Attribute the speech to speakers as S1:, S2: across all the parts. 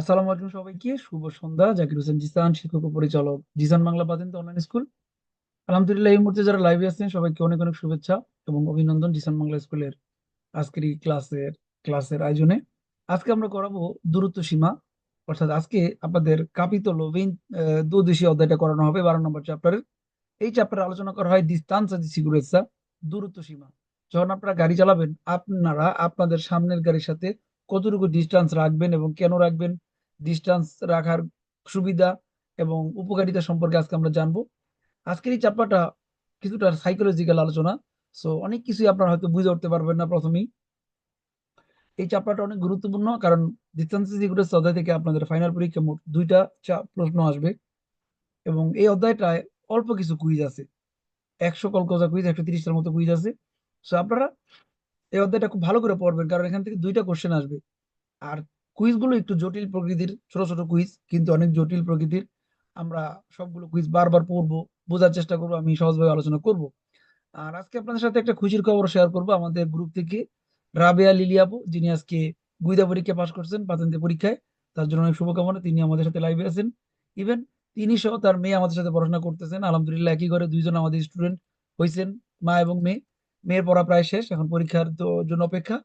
S1: আসসালামু আলাইকুম সবাইকে, শুভ সন্ধ্যা। জাকির হোসেন জিসান, শিক্ষক পরিচালক। জিসান বাংলা পাতেন অনলাইন স্কুল আলহামদুলিল্লাহ, এই মুহূর্তে যারা লাইভে আছেন, সবাইকে অনেক অনেক শুভেচ্ছা এবং অভিনন্দন জিসান বাংলা স্কুলের আজকের এই ক্লাসের ক্লাসের আয়োজনে। আজকে আমরা করাবো দূরত্ব সীমা। অর্থাৎ আজকে আপনাদের কাপিতল ভেইন দ্বাদশী অধ্যায়টা করানো হবে বারো নম্বর চ্যাপ্টারের এই চ্যাপ্টারে আলোচনা করা হয় ডিস্টান্স দি সিকিউরেসা দূরত্ব সীমা। যখন আপনারা গাড়ি চালাবেন, আপনারা আপনাদের সামনের গাড়ির সাথে কতটুকু ডিস্টেন্স রাখবেন এবং কেন রাখবেন? ডিস্টেন্স রাখার সুবিধা এবং উপকারিতা সম্পর্কে আজকে আমরা জানব। আজকের এই চ্যাপ্টারটা কিছুটা সাইকোলজিক্যাল আলোচনা সো অনেক কিছুই আপনারা হয়তো বুঝে উঠতে পারবেন না প্রথমেই। এই চ্যাপ্টারটা অনেক গুরুত্বপূর্ণ, কারণ ডিস্টেন্স অধ্যায় থেকে আপনাদের ফাইনাল পরীক্ষা মোট দুইটা প্রশ্ন আসবে। এবং এই অধ্যায়টায় অল্প কিছু কুইজ আছে। একশো কলকজা কুইজ একশো তিরিশটার মতো কুইজ আছে। সো আপনারা এই অধ্যায়টা খুব ভালো করে পড়বেন, কারণ এখান থেকে দুইটা কোশ্চেন আসবে। আর কুইজগুলো একটু জটিল প্রকৃতির, ছোট ছোট কুইজ, কিন্তু অনেক জটিল প্রকৃতির। আমরা সবগুলো কুইজ বারবার পড়ব, বোঝার চেষ্টা করব, আমি সহজভাবে আলোচনা করব। আর আজকে আপনাদের সাথে একটা খুশির খবর শেয়ার করব আমাদের গ্রুপ থেকে। রাবেয়া লিলি আপু যিনি আজকে গুইদা পরীক্ষা পাশ করছেন পাতেন্তে পরীক্ষায়, তার জন্য অনেক শুভকামনা, তিনি আমাদের সাথে লাইভে আছেন। ইভেন তিনি সহ তার মেয়ে আমাদের সাথে পড়াশোনা করতেছেন। আলহামদুলিল্লাহ, একই ঘরে দুইজন আমাদের স্টুডেন্ট হয়েছেন মা এবং মেয়ে। মেয়ের পড়া প্রায় শেষ, এখন পরীক্ষার জন্য অপেক্ষা।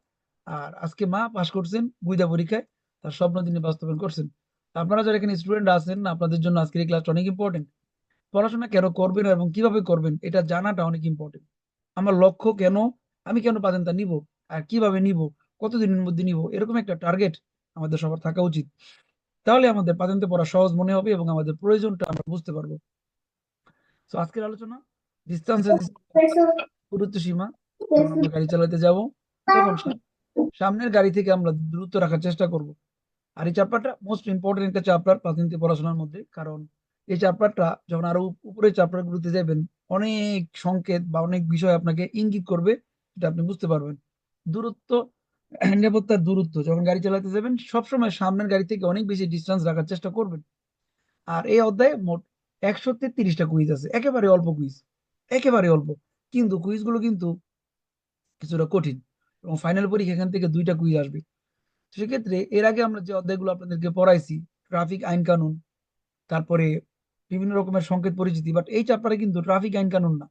S1: আর আজকে মা পাশ করছেন গুইদা পরীক্ষায়। তার স্বপ্ন তিনি বাস্তবায়ন করছেন। আপনারা যারা এখানে স্টুডেন্ট আছেন, আপনাদের জন্য আজকের এই ক্লাসটা অনেক ইম্পর্টেন্ট পড়াশোনা কেন করবেন এবং কীভাবে করবেন, এটা জানাটা অনেক ইম্পর্টেন্ট আমার লক্ষ্য কেন, আমি কেন পাতেনটা নিব, আর কীভাবে নিব, কতদিনের মধ্যে নিব, এরকম একটা টার্গেট আমাদের সবার থাকা উচিত। তাহলে আমাদের পাতেন্তে পড়া সহজ মনে হবে এবং আমাদের প্রয়োজনটা আমরা বুঝতে পারব। আজকের আলোচনা ডিস্টেন্স দূরত্ব সীমা গাড়ি চালাতে যাব সামনের গাড়ি থেকে আমরা দূরত্ব রাখার চেষ্টা করব। আর এই চ্যাপ্টারটা মোস্ট ইম্পর্টেন্ট একটা চ্যাপ্টার প্রাথমিক পড়াশোনার মধ্যে, কারণ এই চ্যাপ্টারটা যখন আরও উপ- উপরের চ্যাপ্টার গুলোতে যাবেন অনেক সংকেত বা অনেক বিষয় আপনাকে ইঙ্গিত করবে এটা আপনি বুঝতে পারবেন। দূরত্ব, নিরাপত্তার দূরত্ব, যখন গাড়ি চালাতে যাবেন, সবসময় সামনের গাড়ি থেকে অনেক বেশি ডিস্টেন্স রাখার চেষ্টা করবেন। আর এই অধ্যায়ে মোট একশো তেত্রিশটা কুইজ আছে, একেবারে অল্প কুইজ একেবারে অল্প। কিন্তু কুইজগুলো কিন্তু কিছুটা কঠিন এবং ফাইনাল পরীক্ষা এখান থেকে দুইটা কুইজ আসবে। সেক্ষেত্রে এর আগে আমরা যে অধ্যায়গুলো আপনাদেরকে পড়াইছি ট্রাফিক আইন কানুন, তারপরে বিভিন্ন রকমের সংকেত পরিচিতি বাট এই চ্যাপ্টারে কিন্তু ট্রাফিক আইন কানুন না।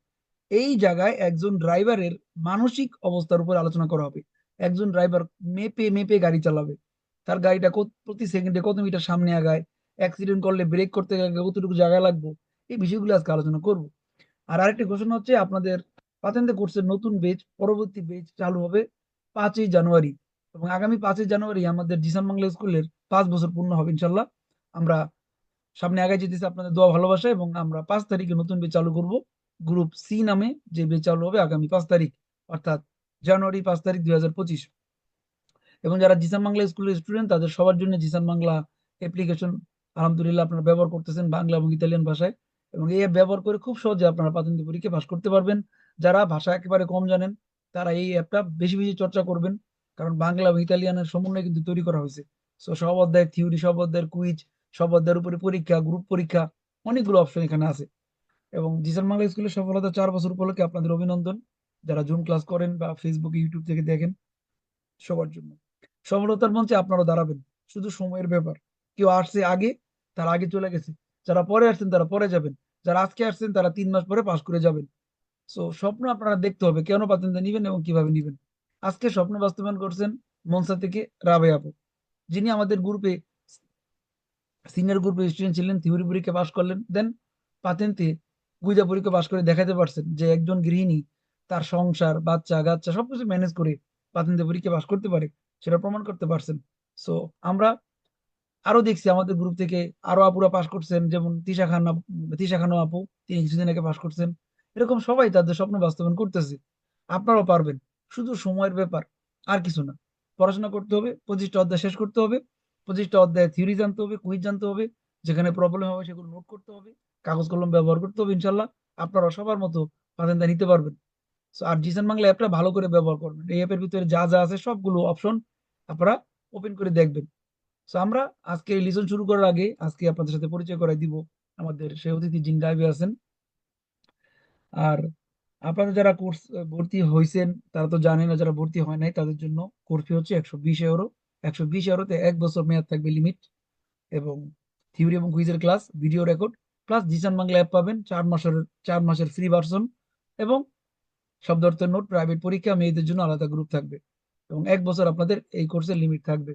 S1: এই জায়গায় একজন ড্রাইভারের মানসিক অবস্থার উপর আলোচনা করা হবে। একজন ড্রাইভার মেপে মেপে গাড়ি চালাবে। তার গাড়িটা প্রতি সেকেন্ডে কত মিটার সামনে আগায় অ্যাক্সিডেন্ট করলে ব্রেক করতে গেলে কতটুকু জায়গা লাগবে, এই বিষয়গুলো আজকে আলোচনা করব। আর আরেকটি ঘোষণা হচ্ছে, আপনাদের পাতেন্তে কোর্সের নতুন বেচ পরবর্তী বেচ চালু হবে পাঁচই জানুয়ারি। এবং আগামী পাঁচই জানুয়ারি আমাদের জিসান বাংলা স্কুলের পাঁচ বছর পূর্ণ হবে ইনশাল্লাহ আমরা সামনে আগে যেতেছি আপনাদের দোয়া ভালোবাসা এবং আমরা পাঁচ তারিখে নতুন বেচ চালু করব। গ্রুপ সি নামে যে বেচ চালু হবে আগামী পাঁচ তারিখ, অর্থাৎ জানুয়ারি পাঁচ তারিখ দুই হাজার পঁচিশ। এবং যারা জিসান বাংলা স্কুলের স্টুডেন্ট, তাদের সবার জন্য জিসান বাংলা অ্যাপ্লিকেশন আলহামদুলিল্লাহ আপনারা ব্যবহার করতেছেন বাংলা এবং ইতালিয়ান ভাষায়। এবং এই অ্যাপ ব্যবহার করে খুব সহজে আপনারা প্রাথমিক পরীক্ষা পাস করতে পারবেন। যারা ভাষা একেবারে কম জানেন, তারা এই অ্যাপটা বেশি বেশি চর্চা করবেন। কারণ বাংলা এবং ইতালিয়ানের সমন্বয় কিন্তু তৈরি করা হয়েছে। সো সব অধ্যায়ের থিওরি সব অধ্যায়ের কুইজ সব অধ্যায়ের উপরে পরীক্ষা গ্রুপ পরীক্ষা, অনেকগুলো অপশন এখানে আছে। এবং জিসান বাংলা স্কুলের সফলতা চার বছর উপলক্ষে আপনাদের অভিনন্দন। যারা জুম ক্লাস করেন বা ফেসবুক ইউটিউব থেকে দেখেন, সবার জন্য। সফলতার মঞ্চে আপনারা দাঁড়াবেন। শুধু সময়ের ব্যাপার। কেউ আসছে আগে, তারা আগে চলে গেছে। যারা পরে আসছেন, তারা পরে যাবেন। যারা আজকে আসছেন, তারা তিন মাস পরে পাশ করে যাবেন। সো স্বপ্ন আপনারা দেখতে হবে। কেন পাতেনটা নিবেন এবং কীভাবে নিবেন? আজকে স্বপ্ন বাস্তবায়ন করছেন মনসা থেকে রাবে আপু। যিনি আমাদের গ্রুপে সিনিয়র গ্রুপে স্টুডেন্ট ছিলেন থিওরি পরীক্ষা পাশ করলেন দেন পাতেন্তে গুইদা পরীক্ষা পাশ করে দেখাতে পারছেন যে একজন গৃহিণী তার সংসার, বাচ্চা কাচ্চা সবকিছু ম্যানেজ করে পাতেন্তে পরীক্ষা পাশ করতে পারে, সেটা প্রমাণ করতে পারছেন। সো আমরা আরও দেখছি আমাদের গ্রুপ থেকে আরও আপুরা পাশ করছেন, যেমন তিশা খান তিশা খানম আপু, তিনি কিছুদিন আগে পাশ করছেন। এরকম সবাই তাদের স্বপ্ন বাস্তবায়ন করতেছে। আপনারাও পারবেন। শুধু সময়ের ব্যাপার, আর কিছু না। পড়াশোনা করতে হবে, পঁচিশটা অধ্যায় শেষ করতে হবে, পঁচিশটা অধ্যায় থিওরি জানতে হবে কুইজ জানতে হবে, যেখানে প্রবলেম হবে সেগুলো নোট করতে হবে, কাগজ কলম ব্যবহার করতে হবে ইনশাল্লাহ আপনারা সবার মতো পাতেনটা নিতে পারবেন। আর জিসান বাংলা অ্যাপটা ভালো করে ব্যবহার করবেন। এই অ্যাপের ভিতরে যা যা আছে সবগুলো অপশন আপনারা ওপেন করে দেখবেন। সো আমরা আজকে এই লিসন শুরু করার আগে আজকে আপনাদের সাথে পরিচয় করাই দিব। আমাদের সেই অতিথি যিনি আছেন। আর আপনারা যারা কোর্স ভর্তি হয়েছেন তারা তো জানেন না যারা ভর্তি হয় নাই, তাদের জন্য কোর্স ফি হচ্ছে একশো বিশ ইউরো একশো বিশ ইউরোতে এক বছর মেয়াদ থাকবে লিমিট এবং থিওরি এবং কুইজের class video record plus Zisan Bangla app পাবেন, চার মাসের চার মাসের ফ্রি ভার্সন এবং শব্দ অর্থের নোট প্রাইভেট পরীক্ষা, মেয়েদের জন্য আলাদা গ্রুপ থাকবে এবং এক বছর আপনাদের এই কোর্সের লিমিট থাকবে।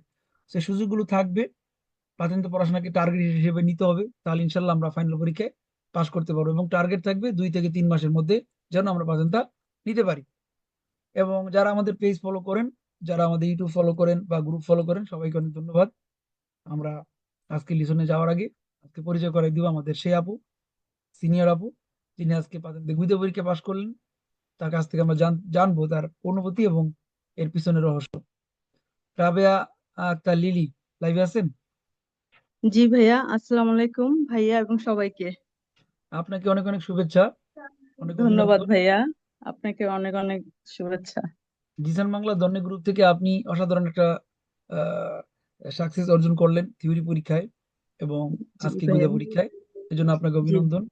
S1: সে সুযোগগুলো থাকবে, প্রাথমিক পড়াশোনাকে টার্গেট হিসেবে নিতে হবে, তাহলে ইনশাল্লাহ আমরা ফাইনাল পরীক্ষায় পাশ করতে পারব এবং টার্গেট থাকবে দুই থেকে তিন মাসের মধ্যে যেন আমরা প্রাথমিকটা নিতে পারি। এবং যারা আমাদের পেজ ফলো করেন যারা আমাদের ইউটিউব ফলো করেন বা গ্রুপ ফলো করেন সবাইকে অনেক ধন্যবাদ। আমরা আজকে লিসনে যাওয়ার আগে আজকে পরিচয় করাই দিব আমাদের সেই আপু সিনিয়র আপু যিনি আজকে গুইতে পরীক্ষা পাশ করলেন। তার কাছ থেকে আমরা জান- জানব তার অনুভূতি এবং এর পিছনে রহস্য। রাবেয়া আক্তার লিলি লাইভে আছেন?
S2: জি ভাইয়া আসসালামু আলাইকুম ভাইয়া এবং সবাইকে।
S1: আপনাকে অনেক অনেক শুভেচ্ছা।
S2: ধন্যবাদ ভাইয়া। আপনাকে অনেক অনেক শুভেচ্ছা।
S1: জিসান বাংলা দন্নে গ্রুপ থেকে আপনি অসাধারণ একটা সাকসেস অর্জন করলেন থিওরি পরীক্ষায় এবং আজকে গুইদা পরীক্ষায়। এজন্য আপনাকে অভিনন্দন।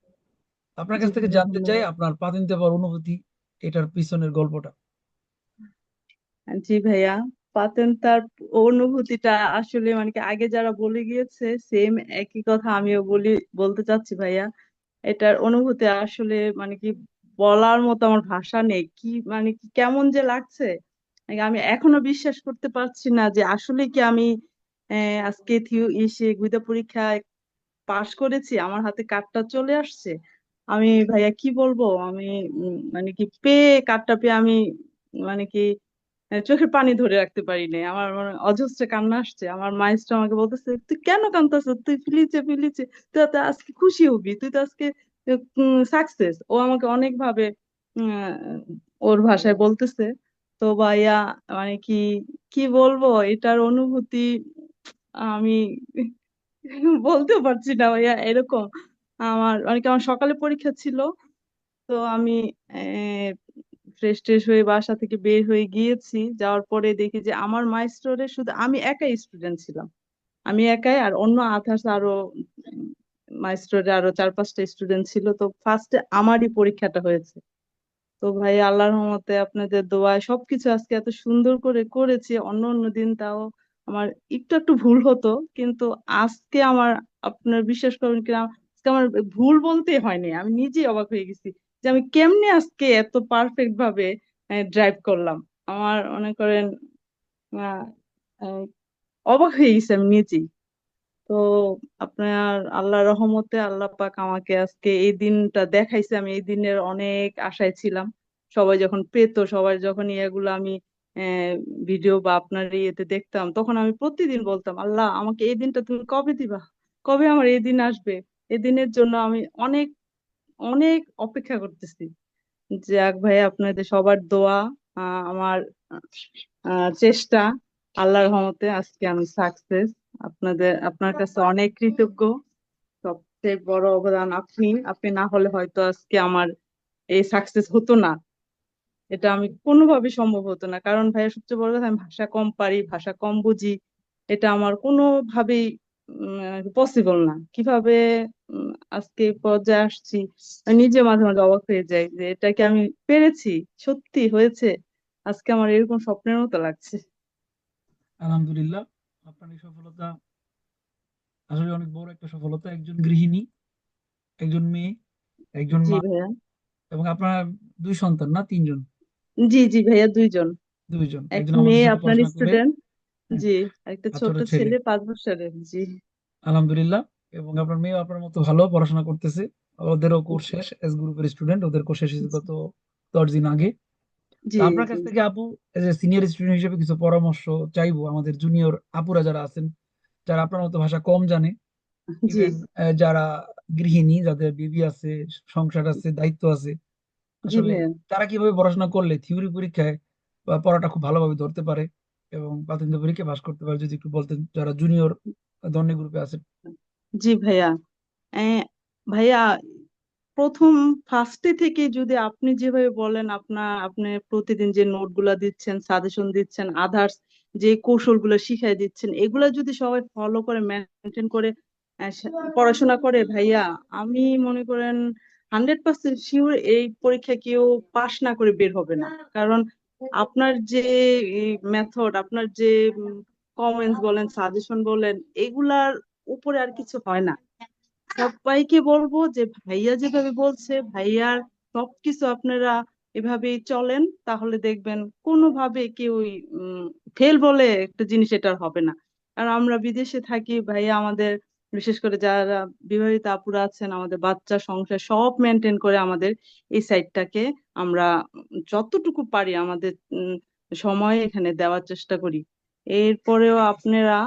S1: আপনার কাছ থেকে জানতে চাই আপনার পাতেন্তে পাওয়ার অনুভূতি এটার পিছনের গল্পটা।
S2: জি ভাইয়া পাতেন তার অনুভূতিটা আসলে মানে কি আগে যারা বলে গিয়েছে সেম একই কথা আমিও বলি বলতে চাচ্ছি ভাইয়া। এটার অনুভূতি আসলে মানে কি বলার মতো আমার ভাষা নেই। কি মানে কি কেমন যে লাগছে? মানে আমি এখনও বিশ্বাস করতে পারছি না যে আসলে কি আমি আজকে থিও ইসে গুইদা পরীক্ষায় পাশ করেছি, আমার হাতে কার্ডটা চলে আসছে। আমি ভাইয়া কি বলব? আমি মানে কি পেয়ে কার্ডটা পেয়ে আমি মানে কি চোখের পানি ধরে রাখতে পারি নাই। আমার মানে অজস্র কান্না আসছে। আমার মাইস্টার আমাকে বলতেছে, তুই কেন কাঁদতেছিস তুই ফিলিছে ফিলিছে তুই তো আজকে খুশি হবি। তুই তো আজকে সাকসেস ও আমাকে অনেক ভাবে ওর ভাষায় বলতেছে, তো ভাইয়া মানে কি কি বলব? এটার অনুভূতি আমি বলতেও পারছি না ভাইয়া, এরকম। আমার অনেকে আমার সকালে পরীক্ষা ছিল। তো আমি ফ্রেশ ট্রেশ হয়ে বাসা থেকে বের হয়ে গিয়েছি। যাওয়ার পরে দেখি যে আমার মাই স্টোরে শুধু আমি একাই স্টুডেন্ট ছিলাম। আমি একাই আর অন্য আধার্স আরও মাই স্টোরে আরও চার পাঁচটা স্টুডেন্ট ছিল। তো ফার্স্টে আমারই পরীক্ষাটা হয়েছে। তো ভাই, আল্লাহর রহমতে আপনাদের দোয়ায় সবকিছু আজকে এত সুন্দর করে করেছি। অন্য অন্য দিন তাও আমার একটু একটু ভুল হতো, কিন্তু আজকে আমার, আপনার বিশ্বাস করবেন কিনা আমার ভুল বলতে হয়নি। আমি নিজেই অবাক হয়ে গেছি। যে আমি কেমনে আজকে এত পারফেক্ট ভাবে ড্রাইভ করলাম। আমার মনে করেন অবাক হয়ে গেছি আমি নিজেই। তো আপনার আল্লাহর রহমতে আল্লাহ পাক আমাকে আজকে এই দিনটা দেখাইছে। আমি এই দিনের অনেক আশায় ছিলাম। সবাই যখন পেতো, সবাই যখন ইয়েগুলো আমি ভিডিও বা আপনার ইয়েতে দেখতাম, তখন আমি প্রতিদিন বলতাম, আল্লাহ, আমাকে এই দিনটা তুমি কবে দিবা? কবে আমার এই দিন আসবে? এই দিনের জন্য আমি অনেক অনেক অপেক্ষা করতেছি। যাক ভাই আপনাদের সবার দোয়া আমার চেষ্টা, আল্লাহর রহমতে আজকে আমি সাকসেস আপনাদের, আপনার কাছে অনেক কৃতজ্ঞ। সবচেয়ে বড় অবদান আপনি আপনি না হলে হয়তো আজকে আমার এই সাকসেস হতো না। এটা আমি কোনোভাবে সম্ভব হতো না। কারণ ভাইয়া, সবচেয়ে বড় কথা আমি ভাষা কম পারি, ভাষা কম বুঝি। এটা আমার কোনোভাবেই পসিবল না। কীভাবে আজকে পর্যায়ে আসছি? নিজে মাঝে মাঝে অবাক হয়ে যাই যে এটা কি আমি পেরেছি? সত্যি হয়েছে? আজকে আমার এরকম স্বপ্নের মতো লাগছে।
S1: আলহামদুলিল্লাহ আপনার এই সফলতা আসলে অনেক বড় একটা সফলতা। একজন গৃহিণী একজন মেয়ে একজন
S2: জি
S1: মা
S2: ভাইয়া।
S1: এবং আপনার দুই সন্তান না তিনজন?
S2: জি জি ভাইয়া দুইজন।
S1: দুইজন।
S2: এক
S1: একজন
S2: মেয়ে আপনার স্টুডেন্ট জি একটা ছোট
S1: ছোট ছেলে।
S2: ছেলে পাঁচ বছরের জি।
S1: আলহামদুলিল্লাহ এবং আপনার মেয়ে আপনার মতো ভালো পড়াশোনা করতেছে। ওদেরও কোর্স শেষ এস গ্রুপের স্টুডেন্ট ওদের কোর্স শেষ হয়েছে গত দশ দিন আগে।
S2: জি
S1: তো আপনার কাছ
S2: জি।
S1: থেকে আপু এজ এ সিনিয়র স্টুডেন্ট হিসেবে কিছু পরামর্শ চাইব আমাদের জুনিয়র আপুরা যারা আছেন যারা আপনার মতো ভাষা কম জানে।
S2: জি।
S1: ইভেন যারা গৃহিণী যাদের বিবি আছে সংসার আছে দায়িত্ব আছে
S2: জি
S1: আসলে
S2: ভাইয়া।
S1: তারা কীভাবে পড়াশোনা করলে থিওরি পরীক্ষায় বা পড়াটা খুব ভালোভাবে ধরতে পারে? এবং প্রাথমিক পরীক্ষায় পাশ করতে পারে, যদি একটু বলতেন যারা জুনিয়র দন্ডি গ্রুপে আছেন
S2: জি ভাইয়া। ভাইয়া, প্রথম ফার্স্টে থেকে যদি আপনি যেভাবে বলেন আপনার আপনি প্রতিদিন যে নোটগুলা দিচ্ছেন সাজেশন দিচ্ছেন আদার্স যে কৌশলগুলো শিখাই দিচ্ছেন, এগুলা যদি সবাই ফলো করে মেনটেন করে পড়াশোনা করে, ভাইয়া, আমি মনে করেন হান্ড্রেড পার্সেন্ট শিওর এই পরীক্ষা কেউ পাশ না করে বের হবে না। কারণ আপনার যে মেথড আপনার যে কমেন্টস বলেন সাজেশন বলেন, এগুলার উপরে আর কিছু হয় না। সবাইকে বলব যে, ভাইয়া যেভাবে বলছে, ভাইয়ার সবকিছু আপনারা এভাবেই চলেন, তাহলে দেখবেন কোনোভাবে কেউ ফেল বলে একটা জিনিস এটা হবে না। আর আমরা বিদেশে থাকি, ভাইয়া আমাদের বিশেষ করে যারা বিবাহিত আপুরা আছেন, আমাদের বাচ্চা সংসার সব মেনটেন করে আমাদের এই সাইডটাকে আমরা যতটুকু পারি আমাদের সময় এখানে দেওয়ার চেষ্টা করি। এরপরেও আপনারা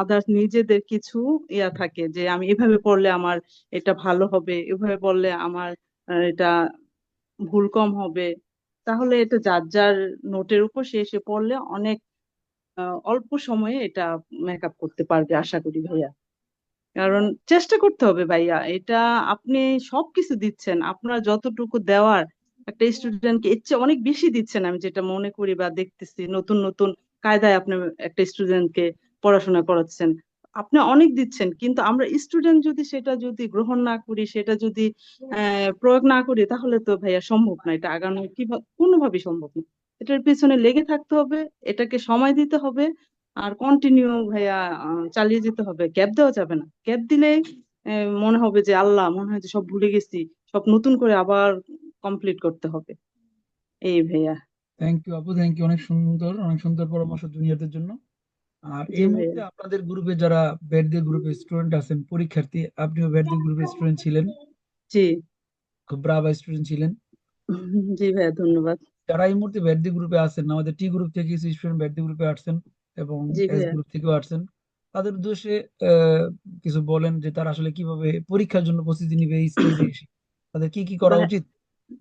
S2: আদার্স নিজেদের কিছু ইয়া থাকে যে, আমি এভাবে পড়লে আমার এটা ভালো হবে, এভাবে পড়লে আমার এটা ভুল কম হবে। তাহলে এটা যার যার নোটের উপর সে এসে পড়লে অনেক অল্প সময়ে এটা মেকআপ করতে পারবে, আশা করি ভাইয়া। কারণ চেষ্টা করতে হবে ভাইয়া। এটা আপনি সবকিছু দিচ্ছেন, আপনার যতটুকু দেওয়ার একটা স্টুডেন্টকে চেয়ে অনেক বেশি দিচ্ছেন আমি যেটা মনে করি বা দেখতেছি, নতুন নতুন কায়দায় আপনি একটা স্টুডেন্টকে পড়াশোনা করাচ্ছেন। আপনি অনেক দিচ্ছেন, কিন্তু আমরা স্টুডেন্ট যদি সেটা যদি গ্রহণ না করি, সেটা যদি প্রয়োগ না করি, তাহলে তো ভাইয়া সম্ভব না। এটা আগানো কীভাবে কোনোভাবেই সম্ভব না। এটার পেছনে লেগে থাকতে হবে, এটাকে সময় দিতে হবে আর কন্টিনিউ ভাইয়া চালিয়ে যেতে হবে। গ্যাপ দেওয়া যাবে না। গ্যাপ দিলে মনে হবে যে আল্লাহ মনে হয় যে সব ভুলে গেছি সব নতুন করে আবার কমপ্লিট করতে হবে। এই ভাইয়া।
S1: থ্যাংক ইউ আপু। থ্যাংক ইউ অনেক সুন্দর অনেক সুন্দর পরামর্শ জুনিয়রদের জন্য। আর এই মুহূর্তে আপনাদের গ্রুপে যারা ব্যাটদের গ্রুপে স্টুডেন্ট আছেন পরীক্ষার্থী আপনিও ব্যাটদের গ্রুপে স্টুডেন্ট ছিলেন?
S2: জি।
S1: খুব ব্রাভা স্টুডেন্ট ছিলেন।
S2: জি ভাইয়া ধন্যবাদ।
S1: যারা এই মুহূর্তে ব্যাটদি গ্রুপে আছেন আমাদের টি গ্রুপ থেকে কিছু স্টুডেন্ট ব্যাটদি গ্রুপে আসছেন এবং এস গ্রুপ থেকেও আসছেন। তাদের উদ্দেশ্যে আহ, কিছু বলেন যে তারা আসলে কীভাবে পরীক্ষার জন্য প্রস্তুতি নিবে এই স্টেজে এসে। তাদের কি কি করা উচিত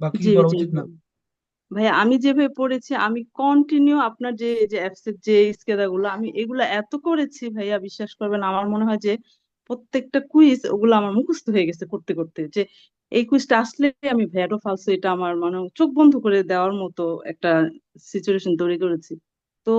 S1: বা কি করা উচিত না?
S2: ভাইয়া ভাইয়া আমি যেভাবে পড়েছি আমি কন্টিনিউ আপনার যে যে অ্যাপস এর যে স্কেদা গুলো আমি এগুলা এত করেছি ভাইয়া বিশ্বাস করবেন আমার মনে হয় যে প্রত্যেকটা কুইজ ওগুলো আমার মুখস্থ হয়ে গেছে করতে করতে। যে এই কুইজটা আসলে আমি ভ্যাটো ফালসো এটা আমার মানে চোখ বন্ধ করে দেওয়ার মতো একটা সিচুয়েশন তৈরি করেছি। তো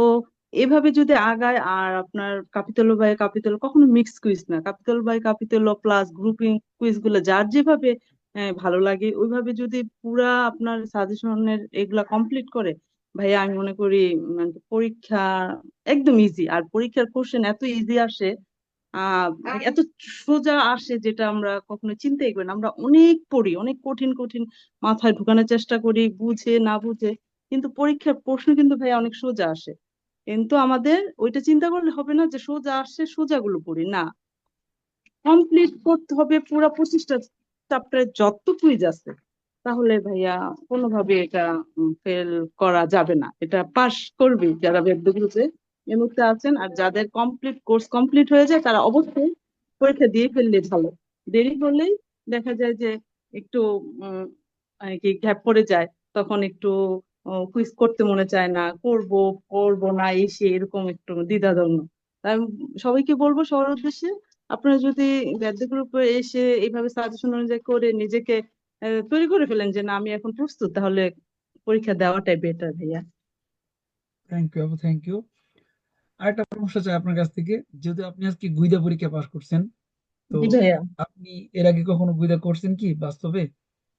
S2: এভাবে যদি আগায় আর আপনার কাপিতল বাই কাপিতল কখনো মিক্স কুইজ না। Capital by capital plus grouping কুইজগুলো যার যেভাবে আহ, ভালো লাগে ওইভাবে যদি পুরা আপনার সাজেশনের এগুলা কমপ্লিট করে ভাইয়া আমি মনে করি মানে পরীক্ষা একদম ইজি আর পরীক্ষার কোশ্চেন এত ইজি আসে মানে এত সোজা আসে যেটা আমরা কখনো চিন্তাই করি না। আমরা অনেক পড়ি অনেক কঠিন কঠিন মাথায় ঢুকানোর চেষ্টা করি বুঝে না বুঝে। কিন্তু পরীক্ষার প্রশ্ন কিন্তু ভাইয়া অনেক সোজা আসে। কিন্তু আমাদের ওইটা চিন্তা করলে হবে না যে সোজা আসছে সোজাগুলো পড়ি, না। কমপ্লিট করতে হবে পুরো পঁচিশটা চ্যাপ্টারে যত কুইজ আছে, তাহলে ভাইয়া কোনোভাবে এটা ফেল করা যাবে না। এটা পাস করবে যারা গ্রুপে এই মুহূর্তে আছেন, আর যাদের কমপ্লিট কোর্স কমপ্লিট হয়ে যায়, তারা অবশ্যই পরীক্ষা দিয়ে ফেললে ভালো। দেরি হলেই দেখা যায় যে একটু কি গ্যাপ পড়ে যায়, তখন একটু কুইজ করতে মনে চায় না করব করব না এসে এরকম একটু দ্বিধাদ্বন্দ্ব। তাই আমি সবাইকে বলব সবার উদ্দেশ্যে আপনারা যদি ব্যাদ্য গ্রুপে এসে এইভাবে সাজেশন অনুযায়ী করে নিজেকে তৈরি করে ফেলেন যে না আমি এখন প্রস্তুত তাহলে পরীক্ষা দেওয়াটাই বেটার ভাইয়া।
S1: থ্যাংক ইউ আপু থ্যাংক ইউ আরেকটা পরামর্শ চাই আপনার কাছ থেকে যেহেতু আপনি আজকে গুইদা পরীক্ষা পাশ করছেন তো আপনি এর আগে কখনো গুইদা করছেন কি বাস্তবে?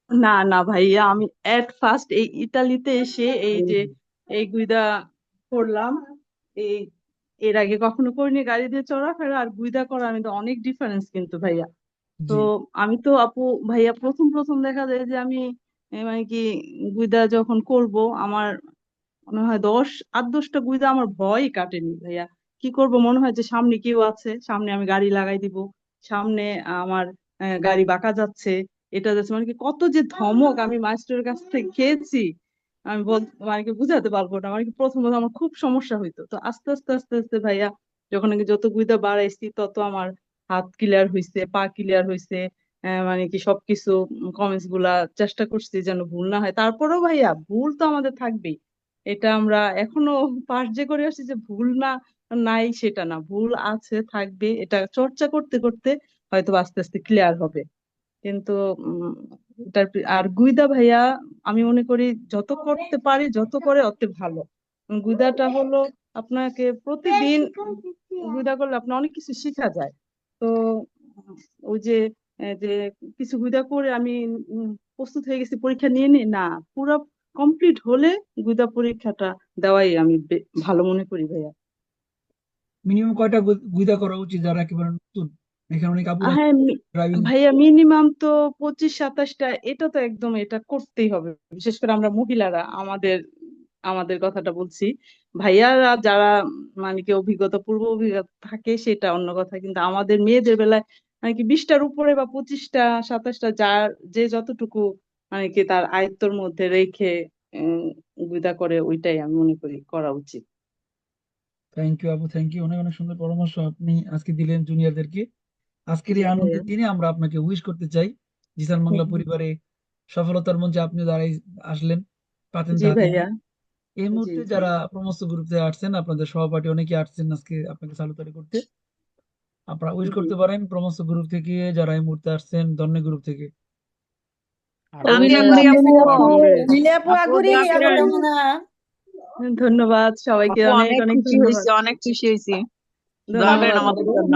S2: না না ভাইয়া আমি এট ফার্স্ট এই ইতালিতে এসে এই যে এই গুইদা করলাম। এই এর আগে কখনো করিনি গাড়ি দিয়ে চলাফেরা আর গুইদা করা আমি তো অনেক ডিফারেন্স কিন্তু ভাইয়া। তো আমি তো আপু ভাইয়া প্রথম প্রথম দেখা যায় যে আমি মানে কি গুইদা যখন করব আমার মনে হয় দশ আট দশটা গুইদা আমার ভয় কাটেনি ভাইয়া। কি করব? মনে হয় যে সামনে কেউ আছে সামনে আমি গাড়ি লাগাই দিব সামনে আমার গাড়ি বাঁকা যাচ্ছে এটা যাচ্ছে মানে কি কত যে ধমক আমি মাস্টারের কাছ থেকে খেয়েছি। আমি বল মানে কি বুঝাতে পারব না। মানে কি প্রথম আমার খুব সমস্যা হইতো। তো আস্তে আস্তে আস্তে আস্তে ভাইয়া যখন নাকি যত গুইদা বাড়াইছি তত আমার হাত ক্লিয়ার হইছে, পা ক্লিয়ার হইছে। মানে কি সবকিছু কমেন্টসগুলা চেষ্টা করছি যেন ভুল না হয়। তারপরেও ভাইয়া ভুল তো আমাদের থাকবেই। এটা আমরা এখনও পাস যে করে আসছি যে ভুল না, নাই সেটা না। ভুল আছে, থাকবে। এটা চর্চা করতে করতে হয়তো আস্তে আস্তে ক্লিয়ার হবে। কিন্তু আর গুইদা ভাইয়া, আমি মনে করি যত করতে পারি, যত করে অত ভালো। গুইদাটা হলো আপনাকে প্রতিদিন গুইদা করলে আপনার অনেক কিছু শেখা যায়। তো, ওই যে যে, কিছু গুইদা করে আমি প্রস্তুত হয়ে গেছি, পরীক্ষা নিয়ে নি না, পুরো কমপ্লিট হলে গুইদা পরীক্ষাটা দেওয়াই আমি ভালো মনে করি ভাইয়া।
S1: মিনিমাম কয়টা গুইদা করা উচিত যারা একেবারে নতুন? অনেক আপু
S2: হ্যাঁ
S1: ড্রাইভিং
S2: ভাইয়া মিনিমাম তো পঁচিশ সাতাশটা এটা তো একদম এটা করতেই হবে। বিশেষ করে আমরা মহিলারা আমাদের আমাদের কথাটা বলছি। ভাইয়ারা যারা মানে কি অভিজ্ঞতা পূর্ব অভিজ্ঞতা থাকে সেটা অন্য কথা। কিন্তু আমাদের মেয়েদের বেলায় মানে কি বিশটার উপরে বা পঁচিশটা সাতাশটা যার যে যতটুকু মানে কি তার আয়ত্তর মধ্যে রেখে উম গুদা করে ওইটাই আমি মনে করি করা উচিত।
S1: থ্যাংক ইউ আপু থ্যাংক ইউ অনেক অনেক সুন্দর পরামর্শ আপনি আজকে দিলেন জুনিয়রদেরকে আজকের এই আনন্দের দিনে আমরা আপনাকে উইশ করতে চাই জিসান বাংলা পরিবারে সফলতার মঞ্চে আপনি দাঁড়াই আসলেন পাতেন
S2: জি
S1: হাতে
S2: ভাইয়া।
S1: এই
S2: জি
S1: মুহূর্তে
S2: জি।
S1: যারা প্রমোস্ত গ্রুপ থেকে আসছেন আপনাদের সহপাঠী অনেকে আসছেন আজকে আপনাকে সালুতারি করতে। আপনারা উইশ
S2: জি
S1: করতে পারেন প্রমোস্ত গ্রুপ থেকে যারা এই মুহূর্তে আসছেন ধন্য গ্রুপ থেকে।
S2: অভিনন্দন
S3: আপু
S4: লিলি আপু
S3: আপু
S4: আগুরি আপু
S3: করেন।
S4: কেমন
S2: ধন্যবাদ সবাইকে
S3: আপু
S2: অনেক
S3: অনেক
S2: অনেক
S3: খুশি
S2: ধন্যবাদ।
S3: হয়েছি অনেক খুশি হয়েছি। দোয়া করেন
S2: ধন্যবাদ
S3: আমাদের জন্য।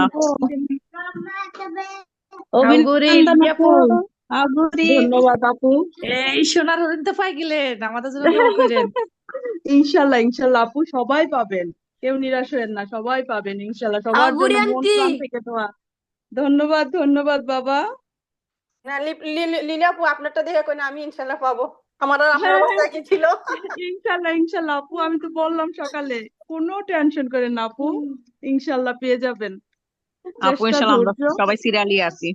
S2: ধন্যবাদ আপু।
S3: এই সোনার হরিণ তো পাই গেলেন আমাদের জন্য দোয়া করেন।
S2: ইনশাল্লাহ ইনশাল্লাহ আপু সবাই পাবেন। কেউ নিরাশ হবেন না সবাই পাবেন ইনশাল্লাহ। সবার জন্য মন প্রাণ থেকে দোয়া। ধন্যবাদ ধন্যবাদ বাবা।
S4: না লিলি আপু আপনারটা দেখে কোন আমি ইনশাল্লাহ পাবো। আমার আর আপনার
S2: হ্যাঁ,
S4: অবস্থা কি ছিল?
S2: ইনশাল্লাহ ইনশাল্লাহ। আপু আমি তো বললাম সকালে কোনো টেনশন করেন না আপু। ইনশাল্লাহ পেয়ে যাবেন।
S3: আপু
S2: চেষ্টা
S3: ইনশাল্লাহ আমরা
S2: ধৈর্য
S3: সবাই সিরিয়ালি আছি।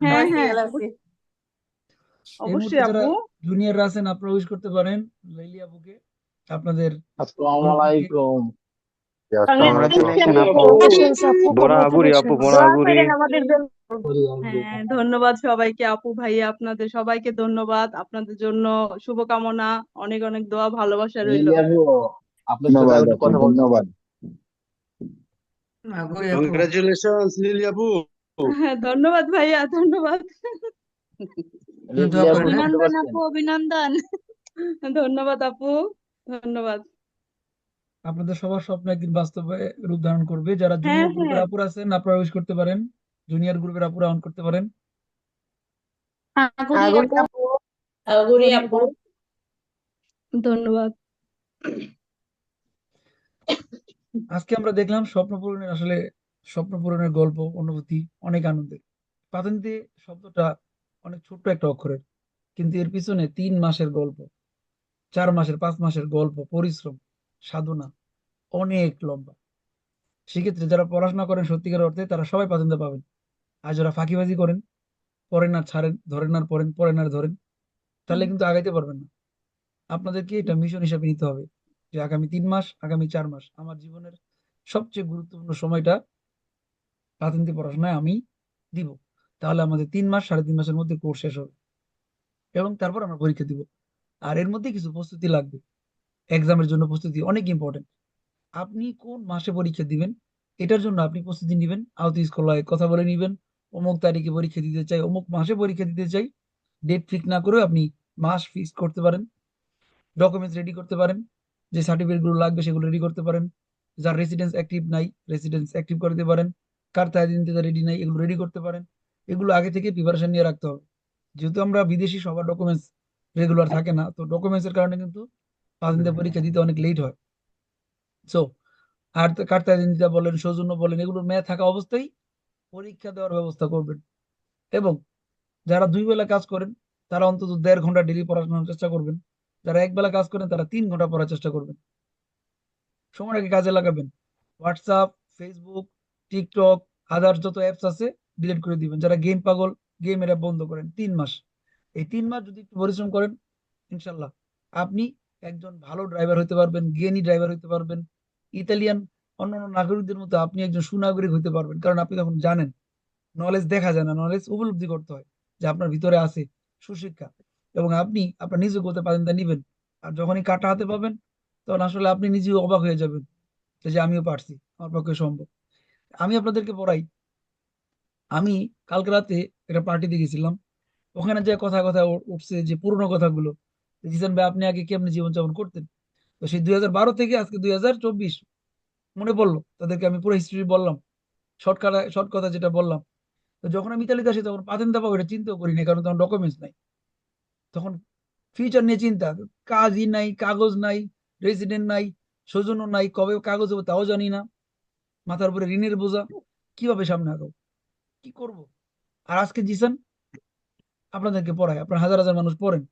S2: হ্যাঁ হ্যাঁ।
S4: সিরিয়াল আছি।
S1: এই
S2: অবশ্যই
S1: যারা
S2: আপু।
S1: জুনিয়ররা আছেন আপনারা উইশ করতে পারেন লাইলি আপুকে আপনাদের
S5: আসসালামু আলাইকুম।
S2: হ্যাঁ ধন্যবাদ সবাইকে আপু ভাইয়া আপনাদের সবাইকে ধন্যবাদ। আপনাদের জন্য শুভকামনা অনেক অনেক দোয়া ভালোবাসা রইল।
S6: ধন্যবাদ
S5: একটু
S6: আপু
S5: কথা বলতে
S6: ধন্যবাদ
S1: আগুরি আপু
S7: কংগ্রাচুলেশনস লিলি আপু
S2: হ্যাঁ ধন্যবাদ ভাইয়া ধন্যবাদ।
S5: আপু
S1: হ্যাঁ?
S5: শুনতে পাচ্ছেন
S3: অভিনন্দন।
S2: ধন্যবাদ আপু ধন্যবাদ।
S1: আপনাদের সবার স্বপ্ন একদিন বাস্তবে রূপ ধারণ করবে। যারা
S2: হ্যাঁ
S1: জুনিয়র গ্রুপের
S2: হ্যাঁ
S1: আপুরা আছেন আপনারা উইশ করতে পারেন। জুনিয়র গ্রুপের আপুরা অন করতে পারেন।
S4: আগুরি আপু। আগুরি আপু।
S2: ধন্যবাদ।
S1: আজকে আমরা দেখলাম স্বপ্ন পূরণের আসলে স্বপ্ন পূরণের গল্প অনুভূতি অনেক আনন্দের। পাতান্তি শব্দটা অনেক ছোট্ট একটা অক্ষরের কিন্তু এর পিছনে তিন মাসের গল্প চার মাসের পাঁচ মাসের গল্প পরিশ্রম সাধনা অনেক লম্বা। সেক্ষেত্রে যারা পড়াশোনা করেন সত্যিকার অর্থে তারা সবাই পাতেন্তে পাবেন। আর যারা ফাঁকিবাজি করেন পড়েন আর ছাড়েন ধরেন আর পড়েন পড়েন আর ধরেন তাহলে কিন্তু আগাইতে পারবেন না। আপনাদেরকে এটা মিশন হিসাবে নিতে হবে। যে আগামী তিন মাস, আগামী চার মাস আমার জীবনের সবচেয়ে গুরুত্বপূর্ণ সময়টা পাতেন্তি পড়াশোনায় আমি দিব। তাহলে আমাদের তিন মাস, সাড়ে তিন মাসের মধ্যে কোর্স শেষ হবে এবং তারপর আমরা পরীক্ষা দিব। আর এর মধ্যে কিছু প্রস্তুতি লাগবে। এক্সামের জন্য প্রস্তুতি অনেক ইম্পর্টেন্ট আপনি কোন মাসে পরীক্ষা দিবেন? এটার জন্য আপনি প্রস্তুতি নেবেন। আহত স্কলায় কথা বলে নেবেন। অমুক তারিখে পরীক্ষা দিতে চাই, অমুক মাসে পরীক্ষা দিতে চাই। ডেট ফিক্স না করেও আপনি মাস ফিক্স করতে পারেন। ডকুমেন্টস রেডি করতে পারেন। যে সার্টিফিকেটগুলো লাগবে সেগুলো রেডি করতে পারেন। যার রেসিডেন্স অ্যাক্টিভ নাই রেসিডেন্স অ্যাক্টিভ করে দিতে পারেন। কার দিতে রেডি নাই, এগুলো রেডি করতে পারেন। এগুলো আগে থেকে প্রিপারেশন নিয়ে রাখতে হবে। যেহেতু আমরা বিদেশি সবার ডকুমেন্টস রেগুলার থাকে না, তো ডকুমেন্টস এর কারণে কিন্তু দিনের পরীক্ষা দিতে অনেক লেট হয়। সো আর কার্তা দিনটা বলেন, সৌজন্য বলেন এগুলো মেয়ে থাকা অবস্থায় পরীক্ষা দেওয়ার ব্যবস্থা করবেন। এবং যারা দুই বেলা কাজ করেন, তারা অন্তত দেড় ঘণ্টা ডেলি পড়াশোনার চেষ্টা করবেন। যারা এক বেলা কাজ করেন, তারা তিন ঘণ্টা পড়ার চেষ্টা করবেন। সময়টাকে কাজে লাগাবেন। হোয়াটসঅ্যাপ ফেসবুক টিকটক আদার্স যত অ্যাপস আছে ডিলিট করে দিবেন। যারা গেম পাগল গেমের অ্যাপ বন্ধ করেন, তিন মাস। এই তিন মাস যদি একটু পরিশ্রম করেন, ইনশাল্লাহ। আপনি একজন ভালো ড্রাইভার হতে পারবেন, জ্ঞানী ড্রাইভার হতে পারবেন। ইতালিয়ান অন্যান্য নাগরিকদের মতো আপনি একজন সুনাগরিক হতে পারবেন। কারণ আপনি তখন জানেন নলেজ দেখা যায় না। নলেজ উপলব্ধি করতে হয় যে আপনার ভিতরে আছে সুশিক্ষা। এবং আপনি আপনার নিজ যোগ্যতা পারেন নিবেন। আর যখনই কাটা হাতে পাবেন, তখন আসলে আপনি নিজেও অবাক হয়ে যাবেন যে আমিও পারছি, আমার পক্ষে সম্ভব। আমি আপনাদেরকে পড়াই। আমি কালকে রাতে একটা পার্টিতে গেছিলাম ওখানে যে কথা কথা উঠছে, যে পুরোনো কথাগুলো জিসান ভাই, আপনি আগে কেমনি জীবনযাপন করতেন? তো সেই দুই হাজার বারো থেকে আজকে দুই হাজার চব্বিশ মনে পড়ল, তাদেরকে আমি পুরো হিস্ট্রি বললাম। শর্ট কথা যেটা বললাম। তো যখন আমি ইতালিতে আসি, তখন পাতেন্তা পাবো এটা চিন্তাও করি না কারণ তখন ডকুমেন্টস নাই। তখন ফিউচার নিয়ে চিন্তা, কাজই নাই, কাগজ নাই রেসিডেন্ট নাই, সৌজন্য নাই, কবে কাগজ হবে তাও জানি না। মাথার উপরে ঋণের বোঝা, কীভাবে সামনে আগাবো? কি করব? আর আজকে জিসান, আপনাদেরকে পড়ায় আপনার হাজার হাজার মানুষ পড়েন।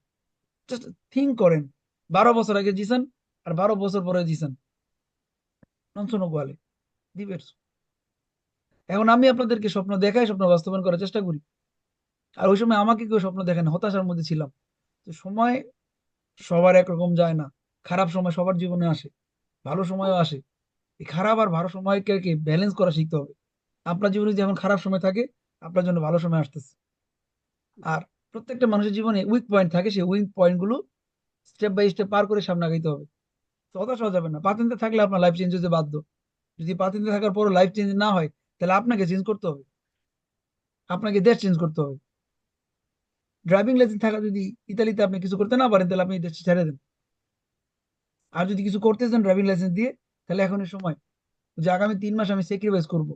S1: জাস্ট থিঙ্ক করেন। বারো বছর আগে জিসান, আর বারো বছর পরে জিসান। ননসনো গোয়ালে দিবের এখন আমি আপনাদেরকে স্বপ্ন দেখাই, স্বপ্ন বাস্তবায়ন করার চেষ্টা করি। আর ওই সময় আমাকে কেউ স্বপ্ন দেখেন, হতাশার মধ্যে ছিলাম। তো সময় সবার একরকম যায় না। খারাপ সময় সবার জীবনে আসে, ভালো সময়ও আসে। এই খারাপ আর ভালো সময়কে ব্যালেন্স করা শিখতে হবে। আপনার জীবনে যখন খারাপ সময় থাকে, আপনার জন্য ভালো সময় আসতেছে। আর প্রত্যেকটা মানুষের জীবনে উইক পয়েন্ট থাকে, সেই উইক পয়েন্টগুলো স্টেপ বাই স্টেপ পার করে সামনে আগাইতে হবে। তো হতাশ হওয়া যাবে না। পাতিনতে থাকলে আপনার লাইফ চেঞ্জ হতে বাধ্য। যদি পাতিনতে থাকার পরও লাইফ চেঞ্জ না হয়, তাহলে আপনাকে চেঞ্জ করতে হবে। আপনাকে দেশ চেঞ্জ করতে হবে। ড্রাইভিং লাইসেন্স থাকা যদি ইতালিতে আপনি কিছু করতে না পারেন, তাহলে আপনি দেশ ছেড়ে দেন। আর যদি কিছু করতে চান ড্রাইভিং লাইসেন্স দিয়ে, তাহলে এখনই সময়, যে আগামী তিন মাস আমি স্যাক্রিফাইস করব।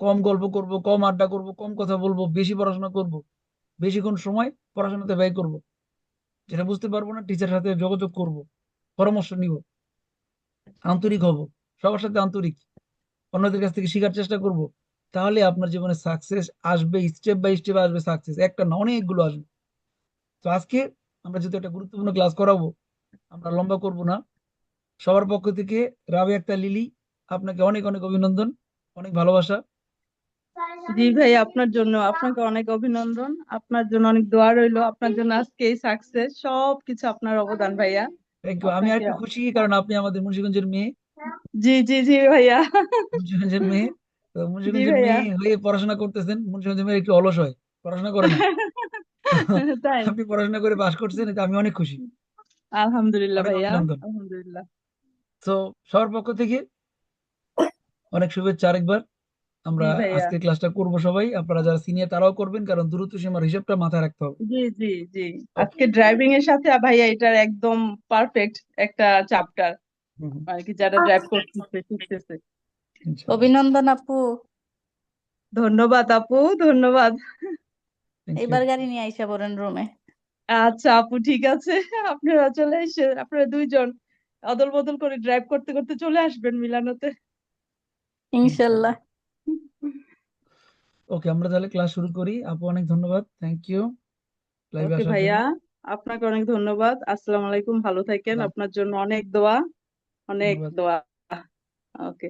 S1: কম গল্প করব, কম আড্ডা করব, কম কথা বলব, বেশি পড়াশোনা করব, বেশিক্ষণ সময় পড়াশোনাতে ব্যয় করব। যেটা বুঝতে পারব না টিচারের সাথে যোগাযোগ করব, পরামর্শ নিব, আন্তরিক হব, সবার সাথে আন্তরিক, অন্যদের কাছ থেকে শেখার চেষ্টা করব তাহলে আপনার জীবনে সাকসেস আসবে স্টেপ বাই স্টেপ আসবে সাকসেস একটা না অনেকগুলো আসবে। তো আজকে আমরা যেহেতু একটা গুরুত্বপূর্ণ ক্লাস করাবো আমরা লম্বা করব না। সবার পক্ষ থেকে রাবে একটা লিলি আপনাকে অনেক অনেক অভিনন্দন অনেক ভালোবাসা।
S2: জি ভাই আপনার জন্য আপনাকে অনেক অভিনন্দন। আপনার জন্য অনেক দোয়া রইল। আপনার জন্য আজকে এই সাকসেস সবকিছু আপনার অবদান ভাইয়া।
S1: থ্যাংক ইউ আমি আর খুশি কারণ আপনি আমাদের মুন্সিগঞ্জের মেয়ে।
S2: জি জি জি ভাইয়া।
S1: মুন্সিগঞ্জের মেয়ে। মুন্সিগঞ্জের মেয়ে হয়ে পড়াশোনা করতেছেন মুন্সিগঞ্জের মেয়ে একটু অলস হয় পড়াশোনা করে না।
S2: তাই।
S1: আপনি পড়াশোনা করে পাশ করছেন এতে আমি অনেক খুশি।
S2: আলহামদুলিল্লাহ
S1: অনেক
S2: ভাইয়া
S1: অভিনন্দন।
S2: আলহামদুলিল্লাহ।
S1: তো সবার পক্ষ থেকে অনেক শুভেচ্ছা আরেকবার। আমরা আজকে ক্লাসটা করব সবাই। আপনারা যারা সিনিয়র তারাও করবেন কারণ দ্রুত সীমার হিসাবটা মাথায় রাখতে হবে।
S2: জি জি জি। আজকে ড্রাইভিং এর সাথে ভাইয়া এটার একদম পারফেক্ট একটা চ্যাপ্টার মানে কি যারা ড্রাইভ করতেছে শিখতেছে।
S3: অভিনন্দন আপু।
S2: ধন্যবাদ আপু ধন্যবাদ।
S3: এবার গাড়ি নিয়ে আইসা পড়েন রুমে
S2: আচ্ছা আপু ঠিক আছে। আপনারা চলে এসে আপনারা দুইজন অদল বদল করে ড্রাইভ করতে করতে চলে আসবেন মিলানোতে।
S3: ইনশাল্লাহ।
S1: ওকে আমরা তাহলে ক্লাস শুরু করি। আপু অনেক ধন্যবাদ। থ্যাংক ইউ লাইভে
S2: ওকে
S1: আসার জন্য।
S2: ভাইয়া আপনাকে অনেক ধন্যবাদ। আসসালামু আলাইকুম ভালো থাকেন। আপনার জন্য অনেক দোয়া অনেক
S1: ধন্যবাদ।
S2: দোয়া। ওকে।